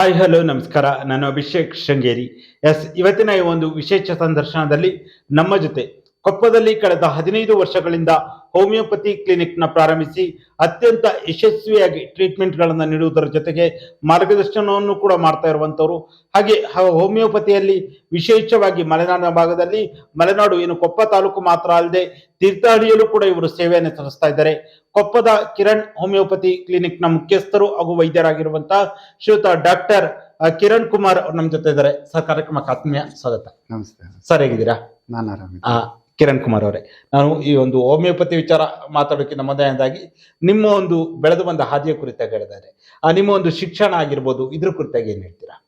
Hi, hello, ನಮಸ್ಕಾರ. ನಾನು Abhishek Sringeri. S, ಇವತ್ತಿನ ಈ ಒಂದು ವಿಶೇಷ ಸಂದರ್ಶನದಲ್ಲಿ ನಮ್ಮ ಜೊತೆ ಕೊಪ್ಪದಲ್ಲಿ ಕಳೆದ ಹದಿನೈದು ವರ್ಷಗಳಿಂದ ಹೋಮಿಯೋಪತಿ ಕ್ಲಿನಿಕ್ನ ಪ್ರಾರಂಭಿಸಿ ಅತ್ಯಂತ ಯಶಸ್ವಿಯಾಗಿ ಟ್ರೀಟ್ಮೆಂಟ್ ಗಳನ್ನ ನೀಡುವುದರ ಜೊತೆಗೆ ಮಾರ್ಗದರ್ಶನವನ್ನು ಕೂಡ ಮಾಡ್ತಾ ಇರುವಂತವರು ಹಾಗೆ ಹೋಮಿಯೋಪತಿಯಲ್ಲಿ ವಿಶೇಷವಾಗಿ ಮಲೆನಾಡಿನ ಭಾಗದಲ್ಲಿ ಮಲೆನಾಡು ಏನು ಕೊಪ್ಪ ತಾಲೂಕು ಮಾತ್ರ ಅಲ್ಲದೆ ತೀರ್ಥಹಳ್ಳಿಯಲ್ಲೂ ಕೂಡ ಇವರು ಸೇವೆಯನ್ನು ಸಲ್ಲಿಸ್ತಾ ಇದ್ದಾರೆ. ಕೊಪ್ಪದ ಕಿರಣ್ ಹೋಮಿಯೋಪತಿ ಕ್ಲಿನಿಕ್ನ ಮುಖ್ಯಸ್ಥರು ಹಾಗೂ ವೈದ್ಯರಾಗಿರುವಂತಹ ಶ್ರೀಯುತ ಡಾಕ್ಟರ್ ಕಿರಣ್ ಕುಮಾರ್ ಅವ್ರು ನಮ್ಮ ಜೊತೆ ಇದ್ದಾರೆ. ಸರ್ ಕಾರ್ಯಕ್ರಮಕ್ಕೆ ಆತ್ಮೀಯ ಸ್ವಾಗತ. ನಮಸ್ತೆ. ಸರ್ ಹೇಗಿದ್ದೀರಾ? ನಾನು ಆರಾಮ. ಆ, ಕಿರಣ್ ಕುಮಾರ್ ಅವರೇ. ನಾನು ಈ ಒಂದು ಹೋಮಿಯೋಪತಿ ವಿಚಾರ ಮಾತಾಡೋಕ್ಕಿಂತ ಮೊದಲನೇದಾಗಿ ನಿಮ್ಮ ಒಂದು ಬೆಳೆದು ಬಂದ ಹಾದಿಯ ಕುರಿತಾಗಿ ಹೇಳಿದ್ದಾರೆ. ಆ ನಿಮ್ಮ ಒಂದು ಶಿಕ್ಷಣ ಆಗಿರ್ಬೋದು ಇದ್ರ ಕುರಿತಾಗಿ ಏನ್ ಹೇಳ್ತೀರಾ?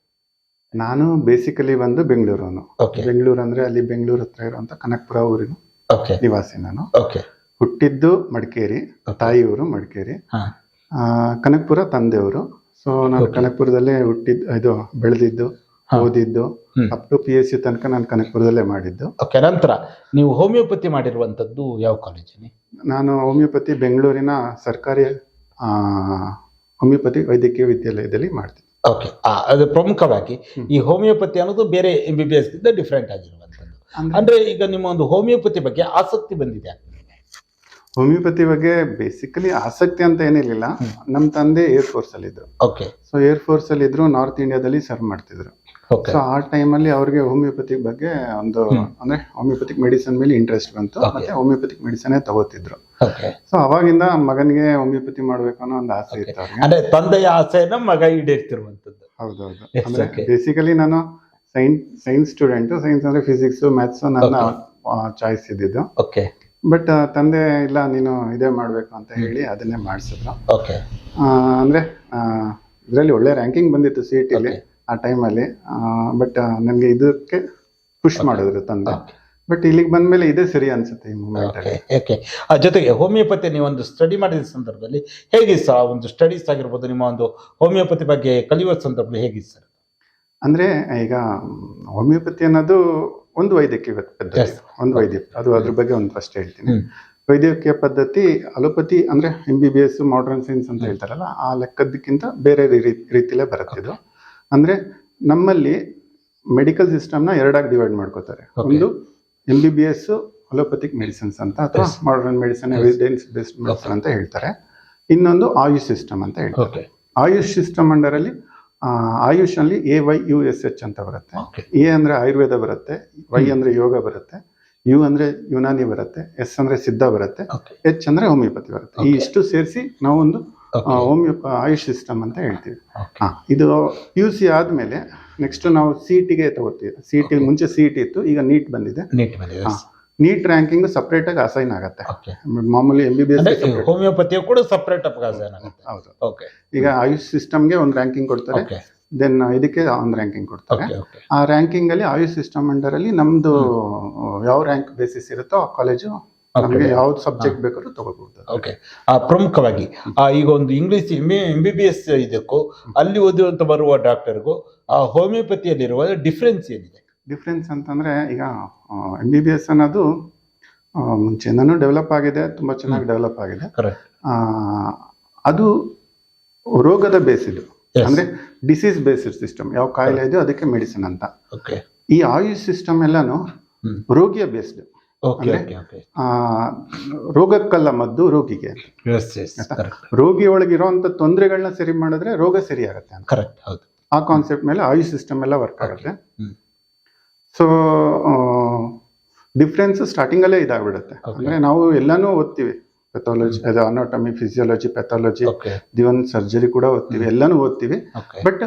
ನಾನು ಬೇಸಿಕಲಿ ಬಂದು ಬೆಂಗಳೂರು ಓಕೆ ಬೆಂಗಳೂರು ಅಂದ್ರೆ ಅಲ್ಲಿ ಬೆಂಗಳೂರು ಹತ್ರ ಇರುವಂತ ಕನಕಪುರ ಊರಿನ ಓಕೆ ನಿವಾಸಿ ನಾನು. ಓಕೆ ಹುಟ್ಟಿದ್ದು ಮಡಿಕೇರಿ ತಾಯಿಯವರು ಮಡಿಕೇರಿ. ಆ, ಕನಕಪುರ ತಂದೆಯವರು. ಸೊ ನಾನು. ಕನಕಪುರದಲ್ಲೇ ಹುಟ್ಟಿದ್ದು ಇದು ಬೆಳೆದಿದ್ದು ಓದಿದ್ದು up to P S C ತನಕ ನಾನು ಕನಕಪುರದಲ್ಲೇ ಮಾಡಿದ್ದು. ಓಕೆ ನಂತರ ನೀವು ಹೋಮಿಯೋಪತಿ ಮಾಡಿರುವಂತದ್ದು ಯಾವ ಕಾಲೇಜಿನ ನಾನು ಹೋಮಿಯೋಪತಿ ಬೆಂಗಳೂರಿನ ಸರ್ಕಾರಿ ಆ, ಹೋಮಿಯೋಪತಿ ವೈದ್ಯಕೀಯ ವಿದ್ಯಾಲಯದಲ್ಲಿ ಮಾಡ್ತೀನಿ. ಓಕೆ ಅದು ಪ್ರಮುಖವಾಗಿ ಈ ಹೋಮಿಯೋಪತಿ ಅನ್ನೋದು ಬೇರೆ M B B S different ಆಗಿರುವಂತದ್ದು ಅಂದ್ರೆ? ಅಂದ್ರೆ ಈಗ ನಿಮ್ಮ ಒಂದು ಹೋಮಿಯೋಪತಿ ಬಗ್ಗೆ ಆಸಕ್ತಿ ಬಂದಿದೆ ಹೋಮಿಯೋಪತಿ ಬಗ್ಗೆ ಬೇಸಿಕಲಿ ಆಸಕ್ತಿ ಅಂತ ಏನಿರ್ಲಿಲ್ಲ. ನಮ್ ನಮ್ಮ ತಂದೆ ಏರ್ ಫೋರ್ಸ್ ಅಲ್ಲಿ ಇದ್ರು. ಸೊ ಏರ್ ಫೋರ್ಸ್ ಅಲ್ಲಿ ಇದ್ರು ನಾರ್ತ್ ಇಂಡಿಯಾದಲ್ಲಿ ಸರ್ವ್ ಮಾಡ್ತಿದ್ರು. ಸೊ ಆ ಟೈಮಲ್ಲಿ ಅವ್ರಿಗೆ ಹೋಮಿಯೋಪತಿ ಬಗ್ಗೆ ಒಂದು. ಅಂದ್ರೆ ಹೋಮಿಯೋಪತಿಕ್ ಮೆಡಿಸನ್ ಮೇಲೆ ಇಂಟ್ರೆಸ್ಟ್ ಬಂತು. ಮತ್ತೆ ಹೋಮಿಯೋಪತಿಕ್ ಮೆಡಿಸನ್ ತಗೋತಿದ್ರು. ಸೊ ಅವಾಗಿಂದ ಮಗನಿಗೆ ಹೋಮಿಯೋಪತಿ ಮಾಡ್ಬೇಕು ಅನ್ನೋ ಒಂದು ಆಸೆ. ಇತ್ತು ಅಂದ್ರೆ ತಂದೆಯ ಆಸೆಯನ್ನ ಮಗ ಈಡೇರ್ತಿರುವಂತದ್ದು. ಹೌದೌದು. ಅಂದ್ರೆ. ಬೇಸಿಕಲಿ ನಾನು ಸೈನ್ಸ್ ಸೈನ್ಸ್ ಸ್ಟೂಡೆಂಟ್ ಸೈನ್ಸ್ ಅಂದ್ರೆ ಫಿಸಿಕ್ಸ್ ಮ್ಯಾಥ್ಸ್ ನನ್ನ ಚಾಯ್ಸ್ ಇದ್ದಿದ್ದು. ಓಕೆ ಬಟ್ ತಂದೆ ಇಲ್ಲ ನೀನು ಇದೇ ಮಾಡಬೇಕು ಅಂತ ಹೇಳಿ ಅದನ್ನೇ ಮಾಡಿಸಿದ್ರು. ಓಕೆ ಅಂದ್ರೆ ಇದರಲ್ಲಿ ಒಳ್ಳೆ ರ್ಯಾಂಕಿಂಗ್ ಬಂದಿತ್ತು ಸಿ ಟಿಲಿ Okay. ಆ ಟೈಮಲ್ಲಿ ಬಟ್ ನನಗೆ ಇದಕ್ಕೆ ಖುಷ್ ಮಾಡಿದ್ರು ತಂದೆ. ಬಟ್ ಇಲ್ಲಿಗೆ ಬಂದ್ಮೇಲೆ ಇದೇ ಸರಿ ಅನ್ಸುತ್ತೆ ಈ ಮೂಮೆಂಟ್ ಓಕೆ ಆ ಜೊತೆಗೆ ಹೋಮಿಯೋಪತಿ ನೀವು ಒಂದು ಸ್ಟಡಿ ಮಾಡಿದ ಸಂದರ್ಭದಲ್ಲಿ ಹೇಗೆ ಸರ್ ಆ ಒಂದು ಸ್ಟಡೀಸ್ ಆಗಿರ್ಬೋದು ನಿಮ್ಮ ಒಂದು ಹೋಮಿಯೋಪತಿ ಬಗ್ಗೆ ಕಲಿಯುವ ಸಂದರ್ಭದಲ್ಲಿ ಹೇಗೆ ಸರ್ ಅಂದ್ರೆ ಈಗ ಹೋಮಿಯೋಪತಿ ಅನ್ನೋದು ಒಂದು ವೈದ್ಯಕೀಯ ಪದ್ಧತಿ. ಒಂದು ವೈದ್ಯ ಅದು ಅದ್ರ ಬಗ್ಗೆ ಒಂದು ಫಸ್ಟ್ ಹೇಳ್ತೀನಿ. ವೈದ್ಯಕೀಯ ಪದ್ಧತಿ ಅಲೋಪತಿ ಅಂದ್ರೆ M B B S modern science ಅಂತ ಹೇಳ್ತಾರಲ್ಲ ಆ ಲೆಕ್ಕದಕ್ಕಿಂತ ಬೇರೆ ರೀತಿಲೇ ಬರುತ್ತೆ ಇದು. ಅಂದ್ರೆ ನಮ್ಮಲ್ಲಿ ಮೆಡಿಕಲ್ ಸಿಸ್ಟಮ್ನ ಎರಡಾಗಿ ಡಿವೈಡ್ ಮಾಡ್ಕೋತಾರೆ. ಒಂದು M B B S allopathic medicines ಅಂತ ಅಥವಾ. Modern medicine. Evidence based medicine ಅಂತ ಹೇಳ್ತಾರೆ. ಇನ್ನೊಂದು ಆಯುಷ್ ಸಿಸ್ಟಮ್ ಅಂತ ಹೇಳ್ತಾರೆ. ಆಯುಷ್ ಸಿಸ್ಟಮ್ ಅಂಡರಲ್ಲಿ ಆಯುಷ್ ಅಲ್ಲಿ A Y U S H ಅಂತ ಬರುತ್ತೆ. ಎ ಅಂದ್ರೆ ಆಯುರ್ವೇದ ಬರುತ್ತೆ ವೈ ಅಂದ್ರೆ ಯೋಗ ಬರುತ್ತೆ ಯು ಅಂದ್ರೆ ಯುನಾನಿ ಬರುತ್ತೆ ಎಸ್ ಅಂದ್ರೆ ಸಿದ್ಧ ಬರುತ್ತೆ ಎಚ್ ಅಂದ್ರೆ ಹೋಮಿಯೋಪತಿ ಬರುತ್ತೆ. ಈ ಇಷ್ಟು ಸೇರಿಸಿ ನಾವೊಂದು ಹೋಮಿಯೋಪ ಹೋಮಿಯೋ ಆಯುಷ್ ಸಿಸ್ಟಮ್ ಅಂತ ಹೇಳ್ತೀವಿ. ಇದು ಯು ಸಿ ಆದ್ಮೇಲೆ ನೆಕ್ಸ್ಟ್ ನಾವು ಸಿ ಟಿಗೆ ತಗೋತೀವಿ. ಸಿ ಟಿ ಮುಂಚೆ ಸಿ ಟಿ ಇತ್ತು ಈಗ ನೀಟ್ ಬಂದಿದೆ. ನೀಟ್ ಬಂದಿದೆ. ನೀಟ್ ರ್ಯಾಂಕಿಂಗ್ ಸಪ್ರೇಟ್ ಆಗಿ ಅಸೈನ್ ಆಗುತ್ತೆ. ಮಾಮೂಲಿ M B B S homeopathy ಕೂಡ ಸಪ್ರೇಟ್ ಅಸೈನ್ ಆಗುತ್ತೆ. ಹೌದು. ಓಕೆ ಈಗ ಆಯುಷ್ ಸಿಸ್ಟಮ್ಗೆ ಒಂದು ರ್ಯಾಂಕಿಂಗ್ ಕೊಡ್ತಾರೆ ದೆನ್ ಇದಕ್ಕೆ ಒಂದು ರ್ಯಾಂಕಿಂಗ್ ಕೊಡ್ತಾರೆ. ಆ ರ್ಯಾಂಕಿಂಗ್ ಅಲ್ಲಿ ಆಯುಷ್ ಸಿಸ್ಟಮ್ ಅಂಡರ್ ಅಲ್ಲಿ ನಮ್ದು ಯಾವ ರ್ಯಾಂಕ್ ಬೇಸಿಸ್ ಇರುತ್ತೋ ಆ ಕಾಲೇಜು ನಮಗೆ ಯಾವ್ದು ಸಬ್ಜೆಕ್ಟ್ ಬೇಕಾದ್ರೂ ತಗೋಬಹುದು ಓಕೆ ಆ ಪ್ರಮುಖವಾಗಿ ಆ ಈಗ ಒಂದು English M B B S ಇದಕ್ಕೂ ಅಲ್ಲಿ ಓದುವಂತ ಬರುವ ಡಾಕ್ಟರ್ಗೂ ಆ ಹೋಮಿಯೋಪತಿಯಲ್ಲಿರುವ ಡಿಫ್ರೆನ್ಸ್ ಏನಿದೆ? ಡಿಫ್ರೆನ್ಸ್ ಅಂತಂದ್ರೆ ಈಗ ಎಂ ಬಿ ಬಿ ಎಸ್ ಅನ್ನೋದು ಮುಂಚೆನೂ ಡೆವಲಪ್ ಆಗಿದೆ ತುಂಬಾ ಚೆನ್ನಾಗಿ ಡೆವಲಪ್ ಆಗಿದೆ. ಅದು ರೋಗದ ಬೇಸಿದು ಅಂದ್ರೆ ಡಿಸೀಸ್ ಬೇಸ್ಡ್ ಸಿಸ್ಟಮ್ ಯಾವ ಕಾಯಿಲೆ ಇದೆಯೋ ಅದಕ್ಕೆ ಮೆಡಿಸಿನ್ ಅಂತ. ಈ ಆಯುಷ್ ಸಿಸ್ಟಮ್ ಎಲ್ಲಾನು ರೋಗಿಯ ಬೇಸ್ಡ್ ರೋಗಕ್ಕಲ್ಲ ಮದ್ದು ರೋಗಿಗೆ. ರೋಗಿ ಒಳಗಿರೋಂಥ ತೊಂದರೆಗಳನ್ನ ಸರಿ ಮಾಡಿದ್ರೆ ರೋಗ ಸರಿ ಆಗುತ್ತೆ ಆ ಕಾನ್ಸೆಪ್ಟ್ ಮೇಲೆ ಆಯುಷ್ ಸಿಸ್ಟಮ್ ಎಲ್ಲ ವರ್ಕ್ ಆಗುತ್ತೆ. ಸೊ ಡಿಫ್ರೆನ್ಸ್ ಸ್ಟಾರ್ಟಿಂಗ್ ಅಲ್ಲೇ ಇದಾಗ್ಬಿಡುತ್ತೆ. ಅಂದ್ರೆ ನಾವು ಎಲ್ಲಾನು ಓದ್ತೀವಿ. ಪೆಥಾಲಜಿ ಅದು ಅನಾಟಮಿ ಫಿಸಿಯಾಲಜಿ ಪೆಥಾಲಜಿ ದಿವನ್ ಸರ್ಜರಿ ಕೂಡ ಓದ್ತೀವಿ. ಎಲ್ಲಾನು ಓದ್ತೀವಿ. ಬಟ್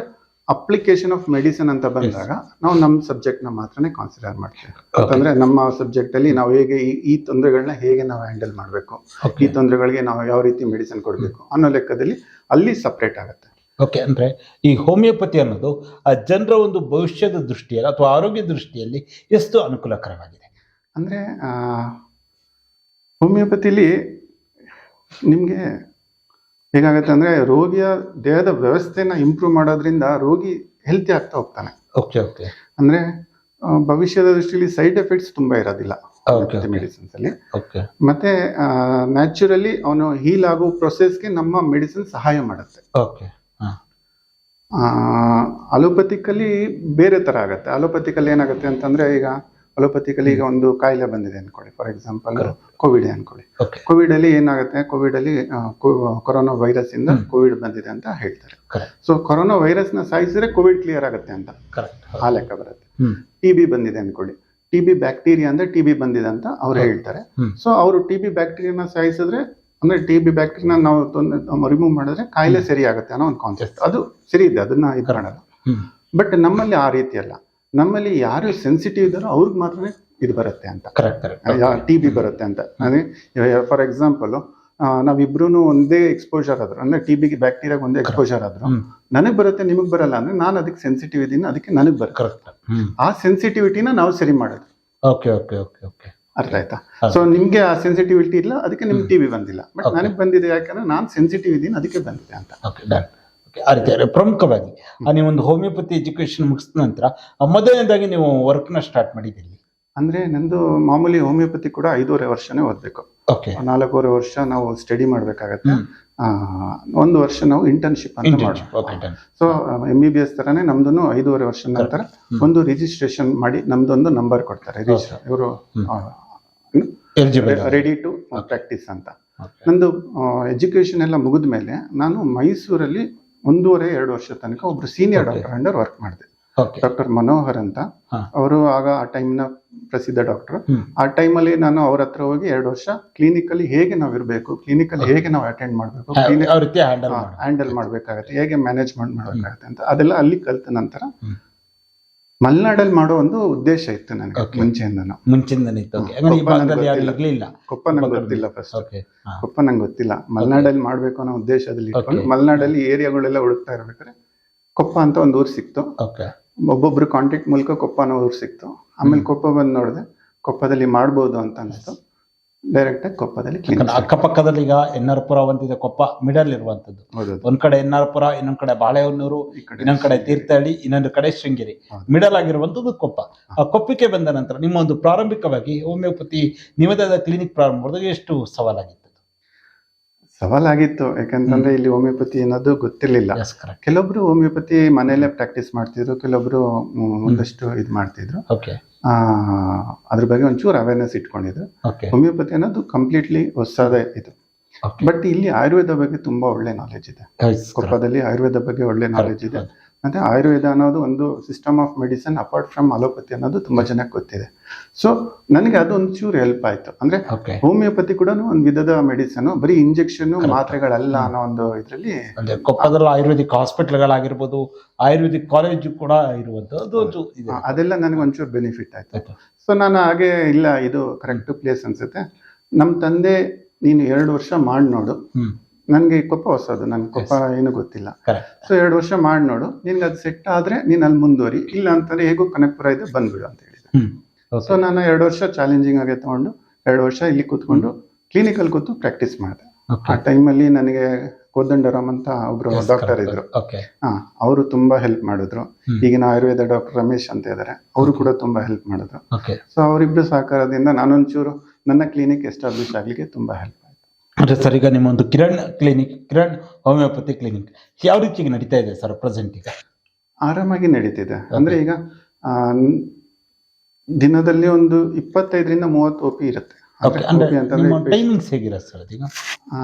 ಅಪ್ಲಿಕೇಶನ್ ಆಫ್ ಮೆಡಿಸಿನ್ ಅಂತ ಬಂದಾಗ ನಾವು ನಮ್ಮ ಸಬ್ಜೆಕ್ಟ್ನ ಮಾತ್ರನೇ ಕಾನ್ಸಿಡರ್ ಮಾಡ್ತೀವಿ. ಅಂತಂದ್ರೆ ನಮ್ಮ ಸಬ್ಜೆಕ್ಟ್ ಅಲ್ಲಿ ನಾವು ಹೇಗೆ ಈ- ಈ ತೊಂದರೆಗಳನ್ನ ಹೇಗೆ ನಾವು ಹ್ಯಾಂಡಲ್ ಮಾಡಬೇಕು? ಈ ತೊಂದರೆಗಳಿಗೆ ನಾವು ಯಾವ ರೀತಿ ಮೆಡಿಸಿನ್ ಕೊಡಬೇಕು? ಅನ್ನೋ ಲೆಕ್ಕದಲ್ಲಿ ಅಲ್ಲಿ ಸಪ್ರೇಟ್ ಆಗುತ್ತೆ. ಓಕೆ ಅಂದರೆ ಈ ಹೋಮಿಯೋಪತಿ ಅನ್ನೋದು ಆ ಜನರ ಒಂದು ಭವಿಷ್ಯದ ದೃಷ್ಟಿಯಲ್ಲಿ ಅಥವಾ ಆರೋಗ್ಯ ದೃಷ್ಟಿಯಲ್ಲಿ ಎಷ್ಟು ಅನುಕೂಲಕರವಾಗಿದೆ? ಅಂದರೆ ಹೋಮಿಯೋಪತಿಲಿ ನಿಮಗೆ ಹೇಗಾಗತ್ತೆ ಅಂದರೆ ರೋಗಿಯ ದೇಹದ ವ್ಯವಸ್ಥೆನ ಇಂಪ್ರೂವ್ ಮಾಡೋದ್ರಿಂದ ರೋಗಿ ಹೆಲ್ತಿ ಆಗ್ತಾ ಹೋಗ್ತಾನೆ. Okay okay. ಅಂದರೆ ಭವಿಷ್ಯದ ದೃಷ್ಟಿಯಲ್ಲಿ ಸೈಡ್ ಎಫೆಕ್ಟ್ಸ್ ತುಂಬ ಇರೋದಿಲ್ಲ ಮೆಡಿಸಿನ್ಸ್ ಅಲ್ಲಿ. ಓಕೆ. ಮತ್ತೆ ನ್ಯಾಚುರಲಿ ಅವನು ಹೀಲ್ ಆಗೋ ಪ್ರೊಸೆಸ್ಗೆ ನಮ್ಮ ಮೆಡಿಸಿನ್ ಸಹಾಯ ಮಾಡುತ್ತೆ. ಓಕೆ. ಅಲೋಪತಿಕಲ್ಲಿ ಬೇರೆ ಥರ ಆಗುತ್ತೆ. ಅಲೋಪತಿಕಲ್ಲಿ ಏನಾಗುತ್ತೆ ಅಂತಂದ್ರೆ ಈಗ ಅಲೋಪತಿಕಲ್ಲಿ ಈಗ ಒಂದು ಕಾಯಿಲೆ ಬಂದಿದೆ ಅನ್ಕೊಳ್ಳಿ. ಫಾರ್ ಎಕ್ಸಾಂಪಲ್ ಕೋವಿಡ್ ಅನ್ಕೊಳ್ಳಿ. ಕೋವಿಡಲ್ಲಿ ಕೋವಿಡ್ ಅಲ್ಲಿ ಏನಾಗುತ್ತೆ? ಕೋವಿಡ್ ಅಲ್ಲಿ ಆ, ಕೊರೋನಾ ವೈರಸ್ ಇಂದ ಕೋವಿಡ್ ಬಂದಿದೆ ಅಂತ ಹೇಳ್ತಾರೆ. ಸೊ ಕೊರೋನಾ ವೈರಸ್ನ ಸಾಯಿಸಿದ್ರೆ ಕೋವಿಡ್ ಕ್ಲಿಯರ್ ಆಗುತ್ತೆ ಅಂತ ಕರೆಕ್ಟ್ ಆ ಲೆಕ್ಕ ಬರುತ್ತೆ. ಟಿ ಬಿ ಬಂದಿದೆ ಅನ್ಕೊಳ್ಳಿ. ಟಿ ಬಿ ಬ್ಯಾಕ್ಟೀರಿಯಾ ಅಂದ್ರೆ ಟಿ ಬಿ ಬಂದಿದೆ ಅಂತ ಅವ್ರು ಹೇಳ್ತಾರೆ. ಸೊ ಅವರು ಟಿ ಬಿ ಬ್ಯಾಕ್ಟೀರಿಯಾನ ಸಾಯಿಸಿದ್ರೆ ಅಂದ್ರೆ ಟಿ ಬಿ ಬ್ಯಾಕ್ಟೀರಿಯಾ ನಾವು ರಿಮೂವ್ ಮಾಡಿದ್ರೆ ಕಾಯಿಲೆ ಸರಿ ಆಗುತ್ತೆ ಅನ್ನೋ ಒಂದು ಕಾನ್ಸೆಪ್ಟ್ ಅದು ಸರಿ ಇದೆ ಅದನ್ನ ಇದು ಮಾಡಲ್ಲ. ಬಟ್ ನಮ್ಮಲ್ಲಿ ಆ ರೀತಿ ಅಲ್ಲ. ನಮ್ಮಲ್ಲಿ ಯಾರು ಸೆನ್ಸಿಟಿವ್ ಇದ್ದಾರೋ ಅವ್ರಿಗೆ ಮಾತ್ರ ಇದು ಬರುತ್ತೆ ಅಂತ. ಟಿ ಬಿ ಬರುತ್ತೆ ಅಂತ. ಅದೇ ಫಾರ್ ಎಕ್ಸಾಂಪಲ್ ನಾವಿಬ್ರು ಒಂದೇ ಎಕ್ಸ್ಪೋಜರ್ ಆದ್ರು ಅಂದ್ರೆ ಟಿ ಬಿಗೆ ಬ್ಯಾಕ್ಟೀರಿಯಾಗ ಒಂದೇ ಎಕ್ಸ್ಪೋಜರ್ ಆದ್ರು ನನಗ್ ಬರುತ್ತೆ ನಿಮಗ್ ಬರಲ್ಲ ಅಂದ್ರೆ ನಾನು ಅದಕ್ಕೆ ಸೆನ್ಸಿಟಿವ್ ಇದೀನಿ ಅದಕ್ಕೆ ನನಗ್ ಬರುತ್ತೆ. ಕರೆಕ್ಟ್ ಆ ಸೆನ್ಸಿಟಿವಿಟಿನ ನಾವು ಸರಿ ಮಾಡೋದು. ಓಕೆ ಓಕೆ ಓಕೆ ಓಕೆ ಅರ್ಥ ಆಯ್ತಾ. ಸೊ ನಿಮ್ಗೆ ಆ ಸೆನ್ಸಿಟಿವಿಟಿ ಇಲ್ಲ ಅದಕ್ಕೆ ನಿಮ್ಗೆ ಟಿವಿ ಬಂದಿಲ್ಲ. ಬಟ್ ನನಗೆ ಬಂದಿದೆ ಯಾಕಂದ್ರೆ ನಾನು ಸೆನ್ಸಿಟಿವ್ ಇದ್ದೀನಿ ಅದಕ್ಕೆ ಬಂದಿದೆ ಅಂತ. ಓಕೆ ಡನ್ ಓಕೆ ಆ ರೀತಿ. ಪ್ರಮುಖವಾಗಿ ನೀವು ಒಂದು ಹೋಮಿಯೋಪತಿ ಎಜುಕೇಶನ್ ಮುಗಿಸಿದ ನಂತರ ಮೊದಲನೇದಾಗಿ ನೀವು ವರ್ಕ್ನ ಸ್ಟಾರ್ಟ್ ಮಾಡಿದ್ದೀರಿ. ಅಂದ್ರೆ ನಂದು ಮಾಮೂಲಿ ಹೋಮಿಯೋಪತಿ ಕೂಡ ಐದೂವರೆ ವರ್ಷನೇ ಓದ್ಬೇಕು. ಓಕೆ ನಾಲ್ಕೂವರೆ ವರ್ಷ ನಾವು ಸ್ಟಡಿ ಮಾಡ್ಬೇಕಾಗತ್ತೆ. ಒಂದು ವರ್ಷ ನಾವು ಇಂಟರ್ನ್ಶಿಪ್ ಅಂತ so M B B S ತರನೇ ನಮ್ದು ಐದೂವರೆ ವರ್ಷ ನಂತರ ಒಂದು ರಿಜಿಸ್ಟ್ರೇಷನ್ ಮಾಡಿ ನಮ್ದೊಂದು ನಂಬರ್ ಕೊಡ್ತಾರೆ. ಇವರು ಎಲಿಜಿಬಲ್ ರೆಡಿ ಟು ಪ್ರಾಕ್ಟೀಸ್ ಅಂತ. ನಂದು ಎಜುಕೇಶನ್ ಎಲ್ಲ ಮುಗಿದ ಮೇಲೆ ನಾನು ಮೈಸೂರಲ್ಲಿ ಒಂದೂವರೆ ಎರಡು ವರ್ಷ ತನಕ ಒಬ್ರು ಸೀನಿಯರ್ ಡಾಕ್ಟರ್ ಅಂಡರ್ ವರ್ಕ್ ಮಾಡಿದೆ. ಡಾಕ್ಟರ್ ಮನೋಹರ್ ಅಂತ. ಅವರು ಆಗ ಆ ಟೈಮ್ನ ಪ್ರಸಿದ್ಧ ಡಾಕ್ಟರ್ ಆ ಟೈಮಲ್ಲಿ ನಾನು ಅವ್ರ ಹತ್ರ ಹೋಗಿ ಎರಡು ವರ್ಷ ಕ್ಲಿನಿಕಲ್ಲಿ ಹೇಗೆ ನಾವು ಇರಬೇಕು ಕ್ಲಿನಿಕಲ್ಲಿ ಹೇಗೆ ನಾವು ಅಟೆಂಡ್ ಮಾಡಬೇಕು ಹ್ಯಾಂಡಲ್ ಮಾಡಿ ಹ್ಯಾಂಡಲ್ ಮಾಡ್ಬೇಕಾಗತ್ತೆ ಹೇಗೆ ಮ್ಯಾನೇಜ್ಮೆಂಟ್ ಮಾಡ್ಬೇಕಾಗತ್ತೆ ಅಂತ. ಅದೆಲ್ಲ ಅಲ್ಲಿ ಕಲ್ತ ನಂತರ. ಮಲೆನಾಡಲ್ಲಿ ಮಾಡೋ ಒಂದು ಉದ್ದೇಶ ಇತ್ತು ನನಗೆ. ಮುಂಚೆಯಿಂದನೂ. ಮುಂಚಿಂದ ಇತ್ತು. ಈ ಕೊಪ್ಪ ನಂಗೆ ಭಾಗದಲ್ಲಿ ಯಾರು ಗೊತ್ತಿಲ್ಲ. ಇರ್ಲಿಲ್ಲ ಕೊಪ್ಪ ನಂಗೆ ಗೊತ್ತಿಲ್ಲ ಫಸ್ಟ್ ಓಕೆ ಕೊಪ್ಪ ನಂಗೆ ಗೊತ್ತಿಲ್ಲ. ಮಲೆನಾಡಲ್ಲಿ ಮಾಡ್ಬೇಕು ಅನ್ನೋ ಉದ್ದೇಶದಲ್ಲಿ ಇಟ್ಕೊಂಡು Okay. ಮಲೆನಾಡಲ್ಲಿ ಏರಿಯಾಗಳೆಲ್ಲ ಹುಡುಕ್ತಾ ಇರ್ಬೇಕಾದ್ರೆ ಕೊಪ್ಪ ಅಂತ ಒಂದು ಊರು ಸಿಕ್ತು. ಓಕೆ ಒಬ್ಬೊಬ್ರು ಕಾಂಟ್ಯಾಕ್ಟ್ ಮೂಲಕ ಕೊಪ್ಪ ಅನ್ನೋ ಊರು ಸಿಕ್ತು. ಆಮೇಲೆ ಕೊಪ್ಪ ಬಂದು ನೋಡಿದೆ ಕೊಪ್ಪದಲ್ಲಿ ಮಾಡ್ಬೋದು ಅಂತ ಅನಿಸ್ತು. ಡೈರೆಕ್ಟ್ ಆಗಿ ಕೊಪ್ಪದಲ್ಲಿ ಕ್ಲಿನಿಕ್ ಅಕ್ಕಪಕ್ಕದಲ್ಲಿ ಈಗ ಎನ್ನಾರ್ಪುರ ಒಂದಿದೆ ಕೊಪ್ಪ ಮಿಡಲ್ ಇರುವಂತದ್ದು ಒಂದ್ ಕಡೆ ಎನ್ನಾರ್ಪುರ ಇನ್ನೊಂದ್ ಕಡೆ ಬಾಳೆಹೊನ್ನೂರು ಇನ್ನೊಂದ್ ಕಡೆ ತೀರ್ಥಹಳ್ಳಿ ಇನ್ನೊಂದು ಕಡೆ ಶೃಂಗೇರಿ. ಮಿಡಲ್ ಆಗಿರುವಂತದ್ದು ಕೊಪ್ಪ. ಆ ಕೊಪ್ಪಕ್ಕೆ ಬಂದ ನಂತರ ನಿಮ್ಮ ಒಂದು ಪ್ರಾರಂಭಿಕವಾಗಿ ಹೋಮಿಯೋಪತಿ ನಿವೇದದ ಕ್ಲಿನಿಕ್ ಪ್ರಾರಂಭ ಮಾಡಿದಾಗ ಎಷ್ಟು ಸವಾಲಾಗಿತ್ತು? ಸವಾಲಾಗಿತ್ತು. ಯಾಕಂತಂದ್ರೆ ಇಲ್ಲಿ ಹೋಮಿಯೋಪತಿ ಅನ್ನೋದು ಗೊತ್ತಿರ್ಲಿಲ್ಲ. ಕೆಲವೊಬ್ರು ಹೋಮಿಯೋಪತಿ ಮನೆಯಲ್ಲೇ ಪ್ರಾಕ್ಟೀಸ್ ಮಾಡ್ತಿದ್ರು ಕೆಲವೊಬ್ರು ಒಂದಷ್ಟು ಇದು ಮಾಡ್ತಿದ್ರು. ಅದ್ರ ಬಗ್ಗೆ ಒಂಚೂರು ಅವೇರ್ನೆಸ್ ಇಟ್ಕೊಂಡಿದ್ರು. ಹೋಮಿಯೋಪತಿ ಅನ್ನೋದು ಕಂಪ್ಲೀಟ್ಲಿ ಹೊಸದೇ ಇದು. ಬಟ್ ಇಲ್ಲಿ ಆಯುರ್ವೇದ ಬಗ್ಗೆ ತುಂಬಾ ಒಳ್ಳೆ ನಾಲೆಜ್ ಇದೆ. ಕೊಪ್ಪದಲ್ಲಿ ಆಯುರ್ವೇದ ಬಗ್ಗೆ ಒಳ್ಳೆ ನಾಲೆಜ್ ಇದೆ. ಮತ್ತೆ ಆಯುರ್ವೇದ ಅನ್ನೋದು ಒಂದು system of medicine apart from allopathy ಅನ್ನೋದು ತುಂಬಾ ಜನಕ್ಕೆ ಗೊತ್ತಿದೆ. ಸೊ ನನಗೆ ಅದು ಒಂಚೂರು ಹೆಲ್ಪ್ ಆಯ್ತು. ಅಂದ್ರೆ ಹೋಮಿಯೋಪತಿ ಕೂಡ ಒಂದು ವಿಧದ ಮೆಡಿಸನ್ ಬರೀ ಇಂಜೆಕ್ಷನ್ ಮಾತ್ರೆಗಳಲ್ಲ ಅನ್ನೋ ಒಂದು ಇದರಲ್ಲಿ ಕೊಪ್ಪದಲ್ಲಿ ಆಯುರ್ವೇದಿಕ್ ಹಾಸ್ಪಿಟ್ಲ್ಗಳಾಗಿರ್ಬೋದು ಆಯುರ್ವೇದಿಕ್ ಕಾಲೇಜು ಕೂಡ ಇದೆ. ಅದೆಲ್ಲ ನನಗೆ ಒಂಚೂರು ಬೆನಿಫಿಟ್ ಆಯ್ತು. ಸೊ ನಾನು ಹಾಗೆ ಇಲ್ಲ ಇದು ಕರೆಕ್ಟ್ ಪ್ಲೇಸ್ ಅನ್ಸುತ್ತೆ. ನಮ್ಮ ತಂದೆ ನೀನು ಎರಡು ವರ್ಷ ಮಾಡಿ ನೋಡು ನನಗೆ ಕೊಪ್ಪ ಹೊಸದು ನನ್ಗೆ ಕೊಪ್ಪ ಏನು ಗೊತ್ತಿಲ್ಲ. ಸೊ ಎರಡು ವರ್ಷ ಮಾಡಿ ನೋಡು ನಿನ್ಗೆ ಅದು ಸೆಟ್ ಆದ್ರೆ ನೀನು ಅಲ್ಲಿ ಮುಂದುವರಿ ಇಲ್ಲ ಅಂತಂದ್ರೆ ಹೇಗೂ ಕನಕಪುರ ಇದೆ ಬಂದ್ಬಿಡು ಅಂತ ಹೇಳಿದ. ಸೊ ನಾನು ಎರಡು ವರ್ಷ ಚಾಲೆಂಜಿಂಗ್ ಆಗಿ ತಗೊಂಡು ಎರಡು ವರ್ಷ ಇಲ್ಲಿ ಕೂತ್ಕೊಂಡು ಕ್ಲಿನಿಕಲ್ ಕೂತು ಪ್ರಾಕ್ಟೀಸ್ ಮಾಡಿದೆ. ಆ ಟೈಮಲ್ಲಿ ನನಗೆ ಕೋದಂಡರಾಮ್ ಅಂತ ಒಬ್ರು ಡಾಕ್ಟರ್ ಇದ್ರು. ಹಾ ಅವರು ತುಂಬಾ ಹೆಲ್ಪ್ ಮಾಡಿದ್ರು. ಈಗಿನ ಆಯುರ್ವೇದ ಡಾಕ್ಟರ್ ರಮೇಶ್ ಅಂತ ಇದ್ದಾರೆ ಅವರು ಕೂಡ ತುಂಬಾ ಹೆಲ್ಪ್ ಮಾಡಿದ್ರು. ಸೊ ಅವರಿಬ್ರು ಸಹಕಾರದಿಂದ ನಾನೊಂಚೂರು ನನ್ನ ಕ್ಲಿನಿಕ್ ಎಸ್ಟಾಬ್ಲಿಷ್ ಆಗ್ಲಿಕ್ಕೆ ತುಂಬಾ ಹೆಲ್ಪ್ ಅಂದ್ರೆ ಸರ್ ಈಗ ನಿಮ್ಮ ಒಂದು Kiran clinic Kiran homeopathy clinic ಯಾವ ರೀತಿಗೆ ನಡೀತಾ ಇದೆ ಸರ್ ಪ್ರೆಸೆಂಟ್ ಈಗ? ಆರಾಮಾಗಿ ನಡೀತಿದೆ. ಅಂದ್ರೆ ಈಗ ದಿನದಲ್ಲಿ ಒಂದು ಇಪ್ಪತ್ತೈದರಿಂದ ಮೂವತ್ತು ಓಪಿ ಇರುತ್ತೆ. ಓಕೆ ಅಂದ್ರೆ OP ಅಂತಂದ್ರೆ ನಿಮ್ಮ ಟೈಮಿಂಗ್ಸ್ ಹೇಗಿರುತ್ತೆ ಸರ್ ಅದೀಗ? ಆ,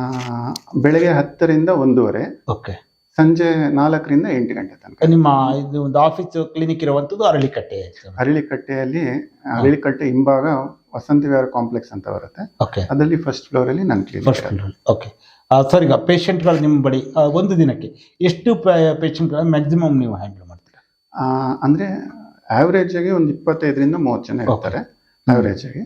ಬೆಳಗ್ಗೆ ಹತ್ತರಿಂದ ಒಂದೂವರೆ. ಓಕೆ ಸಂಜೆ ನಾಲ್ಕರಿಂದ ಎಂಟು ಗಂಟೆ ತನಕ. ನಿಮ್ಮ ಇದು ಒಂದು ಆಫೀಸ್ ಕ್ಲಿನಿಕ್ ಇರುವಂತದ್ದು ಅರಳಿಕಟ್ಟೆ ಅರಳಿಕಟ್ಟೆಯಲ್ಲಿ ಅರಳಿಕಟ್ಟೆ ಹಿಂಭಾಗ ವಸಂತ ವಿಹಾರ ಕಾಂಪ್ಲೆಕ್ಸ್ ಅಂತ ಬರುತ್ತೆ. ಓಕೆ ಅದರಲ್ಲಿ ಫಸ್ಟ್ ಫ್ಲೋರ್ ಅಲ್ಲಿ ನನ್ನ ಕ್ಲಿನಿಕ್ ಓಕೆ ಸರ್ ಈಗ ಪೇಷಂಟ್ಗಳು ನಿಮ್ಮ ಬಳಿ ಆ, ಒಂದು ದಿನಕ್ಕೆ ಎಷ್ಟು ಪೇಷಂಟ್ಗಳ ಮ್ಯಾಕ್ಸಿಮಮ್ ನೀವು ಹ್ಯಾಂಡಲ್ ಮಾಡ್ತೀರಾ? ಅಂದ್ರೆ ಆವರೇಜ್ ಆಗಿ ಒಂದು ಇಪ್ಪತ್ತೈದರಿಂದ ಮೂವತ್ತು ಜನ ಇರ್ತಾರೆ. ಆವರೇಜ್ ಆಗಿ.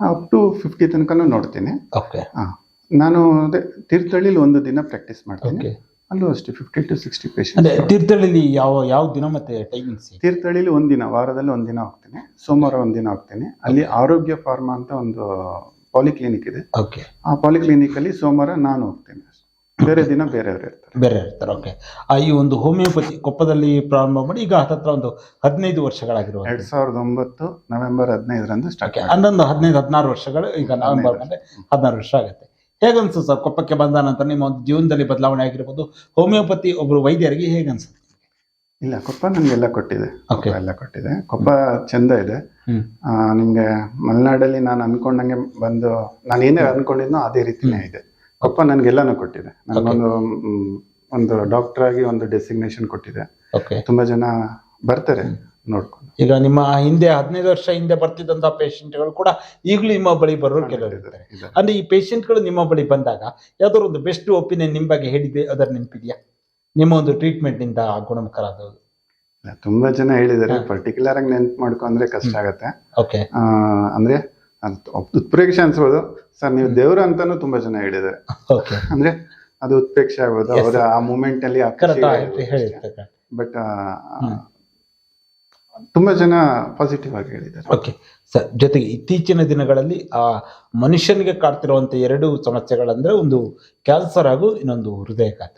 ಅಪ್ ಟು ಫಿಫ್ಟಿ ತನಕನೂ ನೋಡ್ತೀನಿ. ಓಕೆ ಆ, ನಾನು ಅದೇ ತೀರ್ಥಹಳ್ಳಿಲಿ ಒಂದು ದಿನ ಪ್ರಾಕ್ಟೀಸ್ ಮಾಡ್ತೀನಿ. ಓಕೆ ಅಲ್ಲೂ ಅಷ್ಟೇ ಫಿಫ್ಟಿ ಟು ಸಿಕ್ಸ್ಟಿ ಅಂದ್ರೆ ಪೇಷಂಟ್ ತೀರ್ಥಳ್ಳಿ ಯಾವ ಯಾವ ದಿನ ಮತ್ತೆ ಟೈಮಿಂಗ್ಸ್ ತೀರ್ಥಹಳ್ಳಿಲಿ ಒಂದಿನ ವಾರದಲ್ಲಿ ಒಂದಿನ ಹೋಗ್ತೇನೆ ಸೋಮವಾರ ಒಂದಿನ ಹೋಗ್ತೇನೆ. ಅಲ್ಲಿ ಆರೋಗ್ಯ ಫಾರ್ಮಾ ಅಂತ ಒಂದು ಪಾಲಿಕ್ಲಿನಿಕ್ ಇದೆ. ಓಕೆ ಆ ಪಾಲಿಕ್ಲಿನಿಕ್ ಅಲ್ಲಿ ಸೋಮವಾರ ನಾನು ಹೋಗ್ತೇನೆ ಬೇರೆ ದಿನ ಬೇರೆಯವರು ಇರ್ತಾರೆ. ಬೇರೆ ಇರ್ತಾರೆ ಓಕೆ ಈ ಒಂದು ಹೋಮಿಯೋಪತಿ ಕೊಪ್ಪದಲ್ಲಿ ಪ್ರಾರಂಭ ಮಾಡಿ ಈಗ ಹತ್ತತ್ರ ಒಂದು ಹದಿನೈದು ವರ್ಷಗಳಾಗಿರುವ ಎರಡ್ ಸಾವಿರದ ಒಂಬತ್ತು ನವೆಂಬರ್ ಹದಿನೈದರಂದು ಸ್ಟಾರ್ಟ್ ಹನ್ನೊಂದು ಅಂದೊಂದು ಹದಿನೈದು ಹದಿನಾರು ವರ್ಷಗಳು ಈಗ ನವೆಂಬರ್ ಬಂದ್ರೆ ಹದಿನಾರು ವರ್ಷ ಆಗುತ್ತೆ. ಹೇಗನ್ಸು ಸರ್ ಕೊಪ್ಪಕ್ಕೆ ಬಂದ ನಂತರ ನಿಮ್ಮ ಒಂದು ಜೀವನದಲ್ಲಿ ಬದಲಾವಣೆ ಆಗಿರ್ಬೋದು? ಹೋಮಿಯೋಪತಿ ಒಬ್ಬರು ವೈದ್ಯರಿಗೆ ಹೇಗನ್ಸುತ್ತೆ? ಇಲ್ಲ ಕೊಪ್ಪ ನಮಗೆಲ್ಲ ಕೊಟ್ಟಿದೆ. ಕೊಪ್ಪ ಎಲ್ಲ ಕೊಟ್ಟಿದೆ. ಕೊಪ್ಪ ಚಂದ ಇದೆ. ನಿಮಗೆ ಮಲೆನಾಡಲ್ಲಿ ನಾನು ಅನ್ಕೊಂಡಂಗೆ ಬಂದು ನಾನು ಏನೇ ಅನ್ಕೊಂಡಿದ್ನೋ ಅದೇ ರೀತಿನೇ ಇದೆ. ಕೊಪ್ಪ ನನ್ಗೆಲ್ಲಾನು ಕೊಟ್ಟಿದೆ. ನನಗೊಂದು ಒಂದು ಡಾಕ್ಟರ್ ಆಗಿ ಒಂದು ಡೆಸಿಗ್ನೇಷನ್ ಕೊಟ್ಟಿದೆ. ತುಂಬಾ ಜನ ಬರ್ತಾರೆ. ನೋಡ್ಕೊಂಡು. ಈಗ ನಿಮ್ಮ ಹಿಂದೆ ಹದಿನೈದು ವರ್ಷ ಹಿಂದೆ ಬರ್ತಿದ್ದಂತಹ ಪೇಷಂಟ್ಗಳು ಕೂಡ ಈಗಲೂ ನಿಮ್ಮ ಬಳಿ ಬರೋರು ಕೆಲವರು ಇದ್ದಾರೆ. ಅಂದ್ರೆ ಈ ಪೇಷಂಟ್ಗಳು ನಿಮ್ಮ ಬಳಿ ಬಂದಾಗ ಯಾವ್ದಾದ್ರು ಒಂದು ಬೆಸ್ಟ್ ಒಪಿನಿಯನ್ ನಿಮ್ಮ ಬಗ್ಗೆ ಹೇಳಿದೆ ಅದರ ನೆನಪಿದೆಯಾ? ನಿಮ್ಮ ಒಂದು ಟ್ರೀಟ್ಮೆಂಟ್ನಿಂದ ಗುಣಮುಖರಾದವರು. ತುಂಬಾ ಜನ ಹೇಳಿದ್ದಾರೆ. ಪರ್ಟಿಕ್ಯುಲರ್ ಆಗಿ ನೆನ್ಪು ಮಾಡ್ಕೊಂಡ್ರೆ ಕಷ್ಟ ಆಗತ್ತೆ. ಓಕೆ. ಆ, ಅಂದ್ರೆ ಅದ್ ಉತ್ಪ್ರೇಕ್ಷೆ ಅನ್ಸ್ಬೋದು. ಸರ್ ನೀವು ದೇವ್ರ ಅಂತಾನು ತುಂಬಾ ಜನ ಹೇಳಿದ್ದಾರೆ. ಅಂದ್ರೆ ಅದು ಉತ್ಪ್ರೇಕ್ಷೆ ಆಗ್ಬೋದು. ಅವರ ಆ ಮೂಮೆಂಟ್ ಅಲ್ಲಿ ಬಟ್ ತುಂಬಾ ಜನ ಪಾಸಿಟಿವ್ ಆಗಿ ಹೇಳಿದ್ದಾರೆ. ಓಕೆ ಸರ್ ಜೊತೆಗೆ ಇತ್ತೀಚಿನ ದಿನಗಳಲ್ಲಿ ಆ ಮನುಷ್ಯನಿಗೆ ಕಾಡ್ತಿರುವಂತ ಎರಡು ಸಮಸ್ಯೆಗಳಂದ್ರೆ ಒಂದು ಕ್ಯಾನ್ಸರ್ ಹಾಗೂ ಇನ್ನೊಂದು ಹೃದಯಘಾತ.